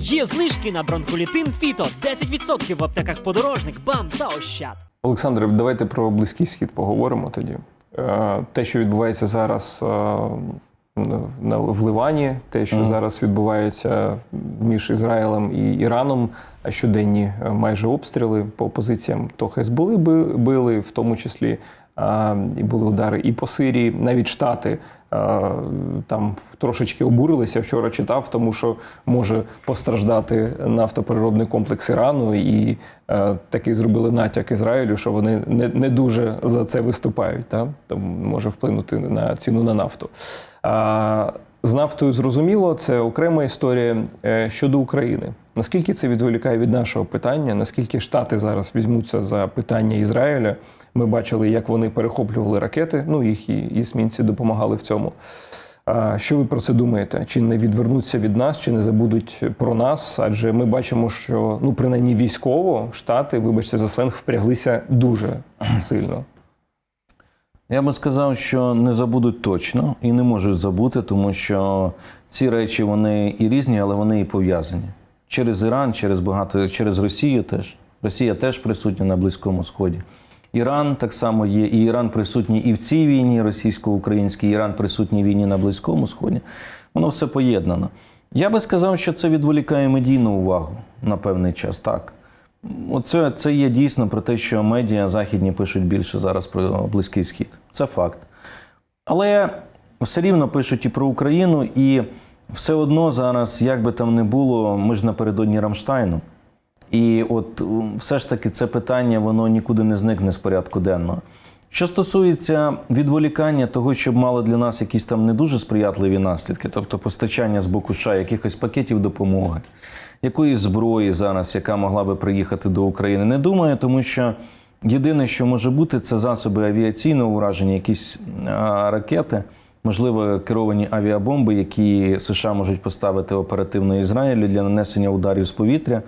Є знижки на бронхолітин Фіто 10% в аптеках подорожник, бам та ощад. Олександре, давайте про близький схід поговоримо тоді. Е, Те, що відбувається зараз е, в Ливані, те, що зараз відбувається між Ізраїлем і Іраном, а щоденні е, майже обстріли по позиціям то Хезболи би- били, в тому числі і були удари і по Сирії, навіть Штати. е, Там трошечки обурилися. Вчора читав, тому що може постраждати нафтопереробний комплекс Ірану, і е, такий зробили натяк Ізраїлю, що вони не, не дуже за це виступають. Та? Тому може вплинути на ціну на нафту. З нафтою зрозуміло, це окрема історія Е, щодо України. Наскільки це відволікає від нашого питання? Наскільки Штати зараз візьмуться за питання Ізраїля? Ми бачили, як вони перехоплювали ракети. Ну їх і есмінці допомагали в цьому. Що ви про це думаєте? Чи не відвернуться від нас, чи не забудуть про нас? Адже ми бачимо, що ну принаймні військово штати, вибачте за сленг, впряглися дуже сильно. Я би сказав, що не забудуть точно і не можуть забути, тому що ці речі вони і різні, але вони і пов'язані. Через Іран, через багато, через Росію теж. Росія теж присутня на Близькому Сході. Іран так само є, і Іран присутній і в цій війні, російсько-українській, Іран присутній війні на Близькому Сході. Воно все поєднано. Я би сказав, що це відволікає медійну увагу на певний час. Так. Оце це є дійсно про те, що медіа західні пишуть більше зараз про Близький Схід. Це факт. Але все рівно пишуть і про Україну, і все одно зараз, як би там не було, ми ж напередодні Рамштайну. І от все ж таки це питання воно нікуди не зникне з порядку денного. Що стосується відволікання того, щоб мало для нас якісь там не дуже сприятливі наслідки, тобто постачання з боку США якихось пакетів допомоги, якоїсь зброї зараз, яка могла би приїхати до України, не думаю, тому що єдине, що може бути, це засоби авіаційного ураження, якісь а, ракети, можливо, керовані авіабомби, які США можуть поставити оперативно Ізраїлю для нанесення ударів з повітря.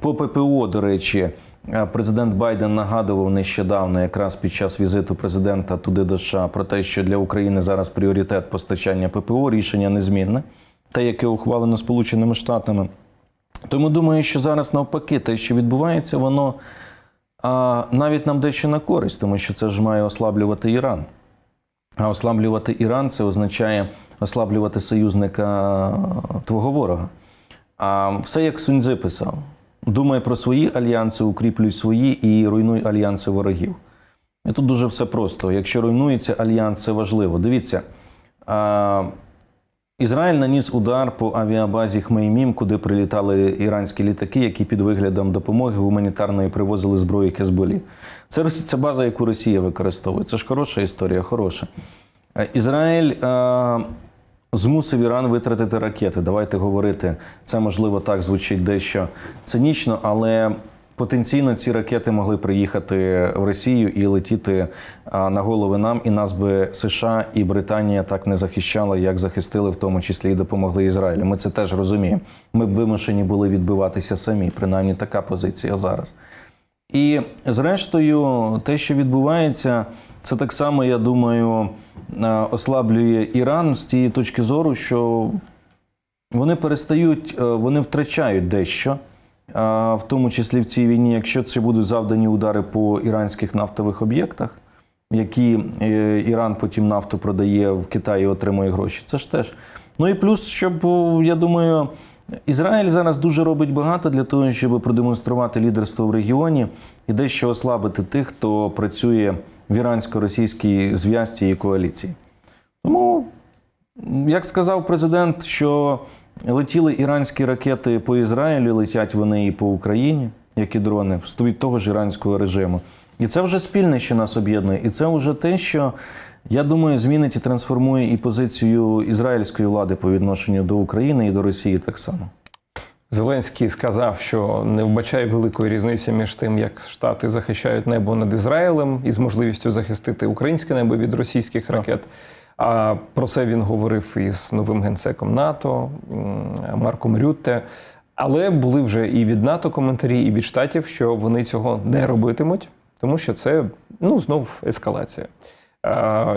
По ППО, до речі, е, президент Байден нагадував нещодавно, якраз під час візиту президента туди до США, про те, що для України зараз пріоритет постачання ППО, рішення незмінне, те, яке ухвалено Сполученими Штатами. Тому думаю, що зараз навпаки, те, що відбувається, воно а, навіть нам дещо на користь, тому що це ж має ослаблювати Іран. А ослаблювати Іран це означає ослаблювати союзника твого ворога. А все як Суньцзи писав: думай про свої альянси, укріплюй свої і руйнуй альянси ворогів. І тут дуже все просто. Якщо руйнується альянс, це важливо. Дивіться, Ізраїль наніс удар по авіабазі Хмеймім, куди прилітали іранські літаки, які під виглядом допомоги гуманітарної привозили зброю Хезболі. Це це база, яку Росія використовує. Це ж хороша історія, хороша. Е, Ізраїль е, змусив Іран витратити ракети. Давайте говорити. Це можливо так звучить дещо цинічно, але потенційно ці ракети могли приїхати в Росію і летіти на голови нам, і нас би США і Британія так не захищали, як захистили, в тому числі і допомогли Ізраїлю. Ми це теж розуміємо. Ми б вимушені були відбиватися самі. Принаймні така позиція зараз. І зрештою, те, що відбувається, це так само, я думаю, ослаблює Іран з тієї точки зору, що вони перестають, вони втрачають дещо, в тому числі в цій війні, якщо це будуть завдані удари по іранських нафтових об'єктах, які е, Іран потім нафту продає в Китаї отримує гроші. Це ж теж. Ну і плюс, щоб я думаю, Ізраїль зараз дуже робить багато для того, щоб продемонструвати лідерство в регіоні і дещо ослабити тих, хто працює в ірансько-російській зв'язці і коаліції. Тому як сказав президент, що летіли іранські ракети по Ізраїлю, летять вони і по Україні, як і дрони, від того ж іранського режиму. І це вже спільне, що нас об'єднує. І це вже те, що я думаю, змінить і трансформує і позицію ізраїльської влади по відношенню до України і до Росії так само. Зеленський сказав, що не вбачає великої різниці між тим, як Штати захищають небо над Ізраїлем і з можливістю захистити українське небо від російських ракет. А про це він говорив із новим генсеком НАТО Марком Рютте. Але були вже і від НАТО коментарі, і від штатів, що вони цього не робитимуть, тому що це ну знов ескалація.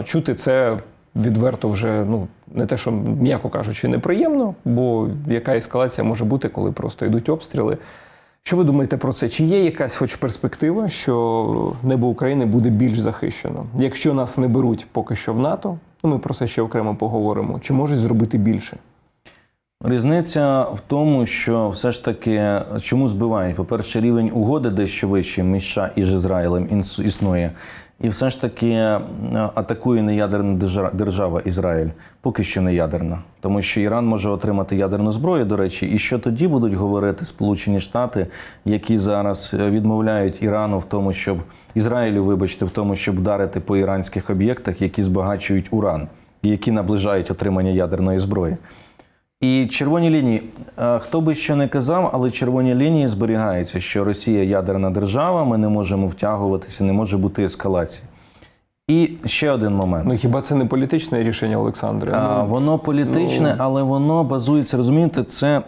Чути це відверто вже ну не те, що м'яко кажучи, неприємно, бо яка ескалація може бути, коли просто йдуть обстріли. Що ви думаєте про це? Чи є якась хоч перспектива, що небо України буде більш захищено? Якщо нас не беруть поки що в НАТО, ну ми про це ще окремо поговоримо. Чи можуть зробити більше? Різниця в тому, що все ж таки чому збивають? По-перше, рівень угоди дещо вищий між США і Ізраїлем існує. І все ж таки е, атакує не ядерна держа- держава Ізраїль, поки що не ядерна. Тому що Іран може отримати ядерну зброю, до речі, і що тоді будуть говорити Сполучені Штати, які зараз е, відмовляють Ірану в тому, щоб Ізраїлю, вибачте, в тому, щоб вдарити по іранських об'єктах, які збагачують уран і які наближають отримання ядерної зброї. І червоні лінії, е, хто би що не казав, але червоні лінії зберігаються, що Росія ядерна держава, ми не можемо втягуватися, не може бути ескалації. І ще один момент. Ну хіба це не політичне рішення, Олександре? А, Ну, воно політичне, але воно базується, розумієте, це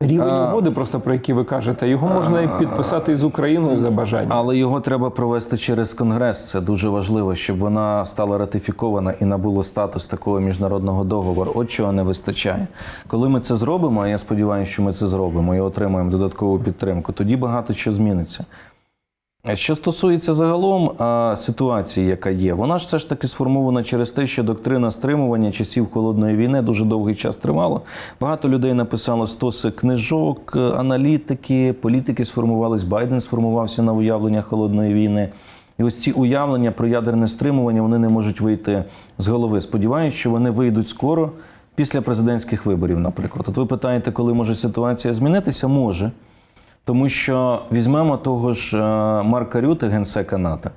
рівень а- угоди, просто про які ви кажете, його можна і підписати із Україною за бажанням. Але його треба провести через Конгрес. Це дуже важливо, щоб вона стала ратифікована і набула статус такого міжнародного договору. От чого не вистачає. Коли ми це зробимо, а я сподіваюся, що ми це зробимо і отримаємо додаткову підтримку, тоді багато що зміниться. Що стосується загалом ситуації, яка є, вона ж все ж таки сформована через те, що доктрина стримування часів холодної війни дуже довгий час тривала. Багато людей написало стоси книжок, е, аналітики, політики сформувались. Байден сформувався на уявлення холодної війни. І ось ці уявлення про ядерне стримування вони не можуть вийти з голови. Сподіваюсь, що вони вийдуть скоро після президентських виборів, наприклад. От ви питаєте, коли може ситуація змінитися? Може. Тому що візьмемо того ж е, Марка Рюте, генсека НАТО.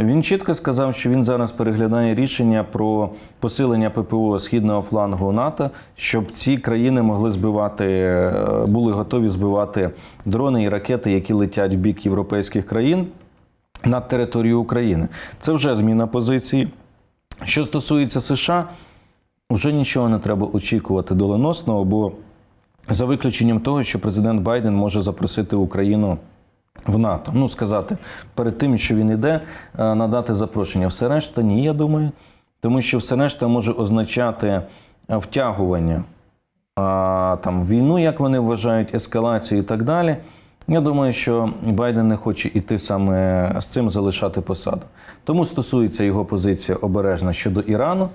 Він чітко сказав, що він зараз переглядає рішення про посилення ППО східного флангу НАТО, щоб ці країни могли збивати, е, були готові збивати дрони і ракети, які летять в бік європейських країн над територією України. Це вже зміна позиції. Що стосується США, вже нічого не треба очікувати доленосного, бо за виключенням того, що президент Байден може запросити Україну в НАТО. Ну, сказати, перед тим, що він іде, е, надати запрошення. Все решта ні, я думаю. Тому що все решта може означати е, втягування а, там, війну, як вони вважають, ескалацію і так далі. Я думаю, що Байден не хоче іти саме з цим залишати посаду. Тому стосується його позиція обережна щодо Ірану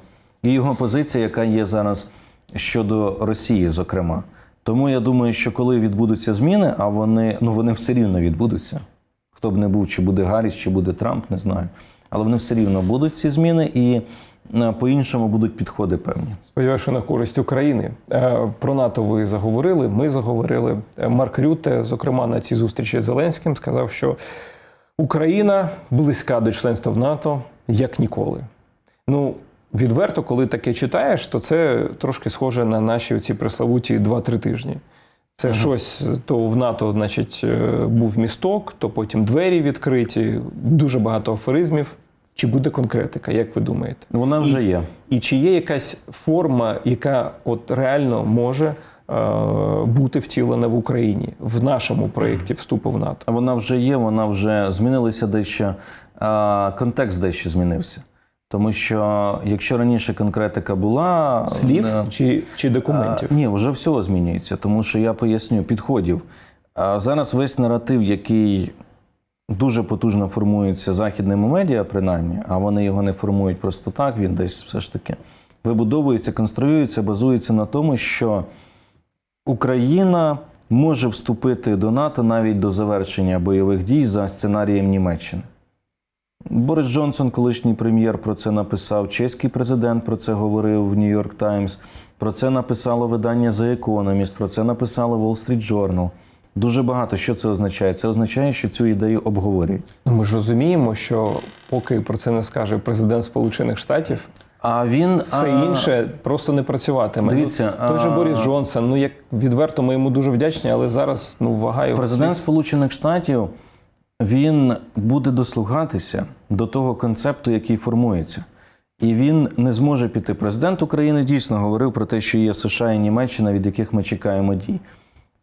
і його позиція, яка є зараз щодо Росії, зокрема. Тому я думаю, що коли відбудуться зміни, а вони ну вони все рівно відбудуться. Хто б не був, чи буде Гарріс, чи буде Трамп, не знаю. Але вони все рівно будуть ці зміни, і е, по-іншому будуть підходи певні. Сподіваюся, що на користь України. Е, Про НАТО ви заговорили. Ми заговорили. Е, Марк Рюте, зокрема, на цій зустрічі з Зеленським, сказав, що Україна близька до членства в НАТО як ніколи. Ну, відверто, коли таке читаєш, то це трошки схоже на наші оці преславуті 2-3 тижні. Це щось то в НАТО, значить, е, був місток, то потім двері відкриті, дуже багато афоризмів. Чи буде конкретика, як ви думаєте? Вона вже є. І чи є якась форма, яка от реально може е, бути втілена в Україні в нашому проєкті вступу в НАТО? Вона вже є, вона вже змінилася дещо, контекст дещо змінився. Тому що якщо раніше конкретика була Слів е, чи, чи документів? А, ні, вже все змінюється, тому що я поясню підходів. А зараз весь наратив, який дуже потужно формується західними медіа, принаймні, а вони його не формують просто так, він десь все ж таки вибудовується, конструюється, базується на тому, що Україна може вступити до НАТО навіть до завершення бойових дій за сценарієм Німеччини. Борис Джонсон, колишній прем'єр, про це написав. Чеський президент про це говорив в Нью-Йорк Таймс. Про це написало видання The Economist, про це написало Wall Street Journal. Дуже багато. Що це означає? Це означає, що цю ідею обговорюють. Ну, ми ж розуміємо, що поки про це не скаже президент Сполучених Штатів, А він все а, інше просто не працюватиме. Дивіться, ну, той же а- Борис Джонсон, ну як відверто, ми йому дуже вдячні, але зараз ну вага його Президент. Сполучених Штатів він буде дослухатися до того концепту, який формується. І він не зможе піти. Президент України дійсно говорив про те, що є США і Німеччина, від яких ми чекаємо дій.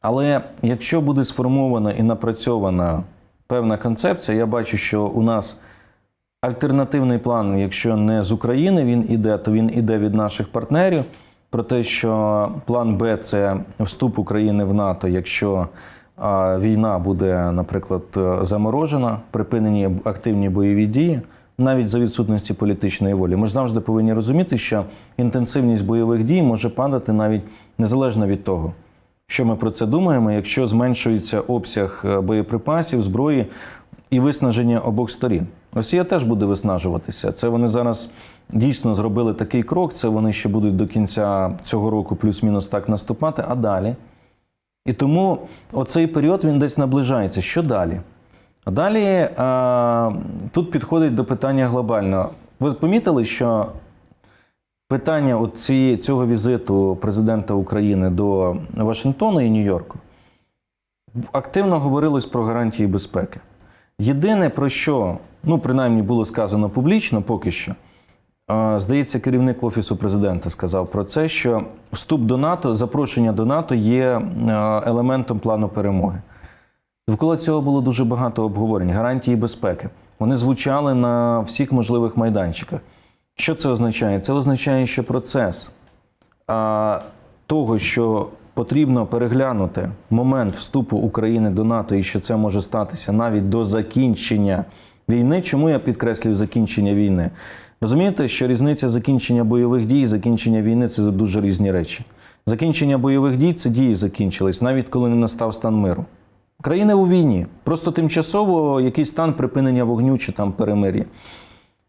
Але якщо буде сформована і напрацьована певна концепція, я бачу, що у нас альтернативний план, якщо не з України він іде, то він іде від наших партнерів. Про те, що план Б це вступ України в НАТО, якщо війна буде, наприклад, е, заморожена, припинені активні бойові дії, навіть за відсутності політичної волі. Ми ж завжди повинні розуміти, що інтенсивність бойових дій може падати навіть незалежно від того, що ми про це думаємо, якщо зменшується обсяг е, боєприпасів, зброї і виснаження обох сторін. Росія теж буде виснажуватися. Це вони зараз дійсно зробили такий крок. Це вони ще будуть до кінця цього року плюс-мінус так наступати, а далі. І тому оцей період він десь наближається. Що далі? Далі а, тут підходить до питання глобального. Ви помітили, що питання цієї, цього візиту президента України до Вашингтону і Нью-Йорку активно говорилось про гарантії безпеки. Єдине, про що, ну, принаймні, було сказано публічно поки що, е, здається, керівник Офісу президента сказав про це, що вступ до НАТО, запрошення до НАТО є е, елементом плану перемоги. Довкола цього було дуже багато обговорень, гарантії безпеки. Вони звучали на всіх можливих майданчиках. Що це означає? Це означає, що процес того, що потрібно переглянути момент вступу України до НАТО і що це може статися навіть до закінчення війни. Чому я підкреслюю закінчення війни? Розумієте, що різниця закінчення бойових дій і закінчення війни це дуже різні речі. Закінчення бойових дій це дії закінчились, навіть коли не настав стан миру. Країни у війні, просто тимчасово якийсь стан припинення вогню чи там перемир'я.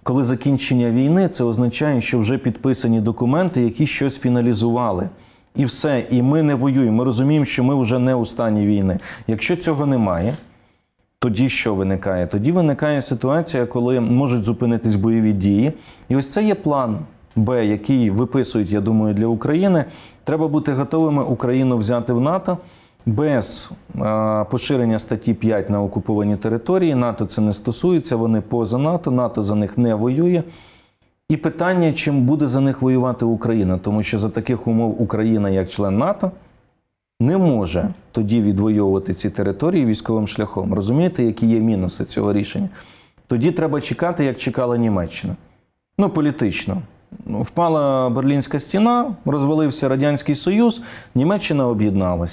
Коли закінчення війни, це означає, що вже підписані документи, які щось фіналізували. І все, і ми не воюємо. Ми розуміємо, що ми вже не у стані війни. Якщо цього немає, тоді що виникає? Тоді виникає ситуація, коли можуть зупинитись бойові дії. І ось це є план Б, який виписують, я думаю, для України. Треба бути готовими Україну взяти в НАТО без поширення статті 5 на окуповані території. НАТО це не стосується, вони поза НАТО, НАТО за них не воює. І питання, чим буде за них воювати Україна, тому що за таких умов Україна, як член НАТО, не може тоді відвоювати ці території військовим шляхом. Розумієте, які є мінуси цього рішення? Тоді треба чекати, як чекала Німеччина. Ну, політично. Ну, Впала Берлінська стіна, розвалився Радянський Союз, Німеччина об'єдналася.